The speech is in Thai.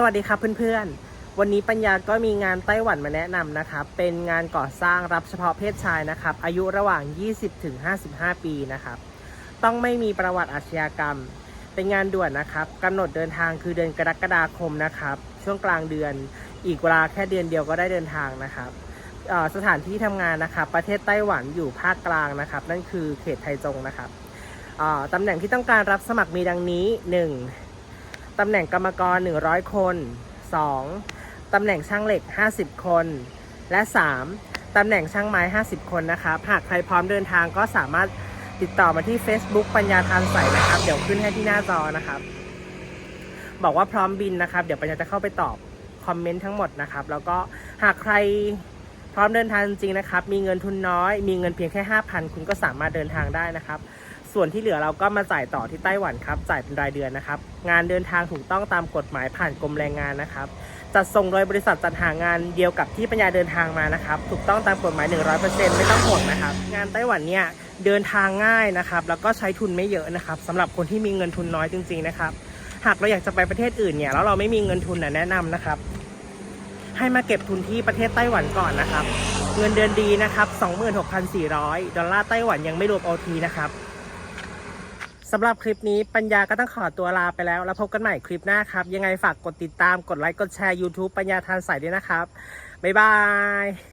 สวัสดีครับเพื่อนๆ วันนี้ปัญญาก็มีงานไต้หวันมาแนะนำนะครับ เป็นงานก่อสร้างรับเฉพาะเพศชายนะครับ อายุระหว่าง 20ถึง55 ปีนะครับ ต้องไม่มีประวัติอาชญากรรม เป็นงานด่วนนะครับกำหนดเดินทางคือเดือนกรกฎาคมนะครับ ช่วงกลางเดือน อีกเวลาแค่เดือนเดียวก็ได้เดินทางนะครับสถานที่ทำงานนะครับ ประเทศไต้หวันอยู่ภาคกลางนะครับ นั่นคือเขตไทจงนะครับตำแหน่งที่ต้องการรับสมัครมีดังนี้ 1. ตำแหน่งกรรมกร 100 คน 2. ตำแหน่งช่างเหล็ก 50 คน และ 3. ตำแหน่งช่างไม้ 50 คนนะครับหากใครพร้อมเดินทางก็สามารถติดต่อมาที่ Facebook ปัญญาทานใสนะครับ เดี๋ยวขึ้นให้ที่หน้าจอนะครับ บอกว่าพร้อมบินนะครับ เดี๋ยวปัญญาจะเข้าไปตอบคอมเมนต์ทั้งหมดนะครับ แล้วก็หากใครพร้อมเดินทางจริงๆนะครับ มีเงินทุนน้อย มีเงินเพียงแค่ 5,000 คุณก็สามารถเดินทางได้นะครับ ส่วนที่เหลือเราก็มาจ่ายต่อที่ไต้หวันครับ จ่ายเป็นรายเดือนนะครับ งานเดินทางถูกต้องตามกฎหมายผ่านกรมแรงงานนะครับ จัดส่งโดยบริษัทจัดหางานเดียวกับที่ปัญญาเดินทางมานะครับ ถูกต้องตามกฎหมาย 100%ไม่ต้องห่วงนะครับ งานไต้หวันเนี่ยเดินทางง่ายนะครับ แล้วก็ใช้ทุนไม่เยอะนะครับสำหรับคนที่มีเงินทุนน้อยจริงๆนะครับ หากเราอยากจะไปประเทศอื่นเนี่ยแล้วเราไม่มีเงินทุนนะแนะนำนะครับ ให้มาเก็บทุนที่ประเทศไต้หวันก่อนนะครับ เงินเดือนดีนะครับ 26,400 ดอลลาร์ไต้หวันยังไม่รวม OT นะครับ สำหรับคลิปนี้ปัญญาก็ต้องขอตัวลาไปแล้ว แล้วพบกันใหม่คลิปหน้าครับ ยังไงฝากกดติดตามกดไลค์กดแชร์ YouTube ปัญญาทานใสด้วยนะครับ บ๊ายบาย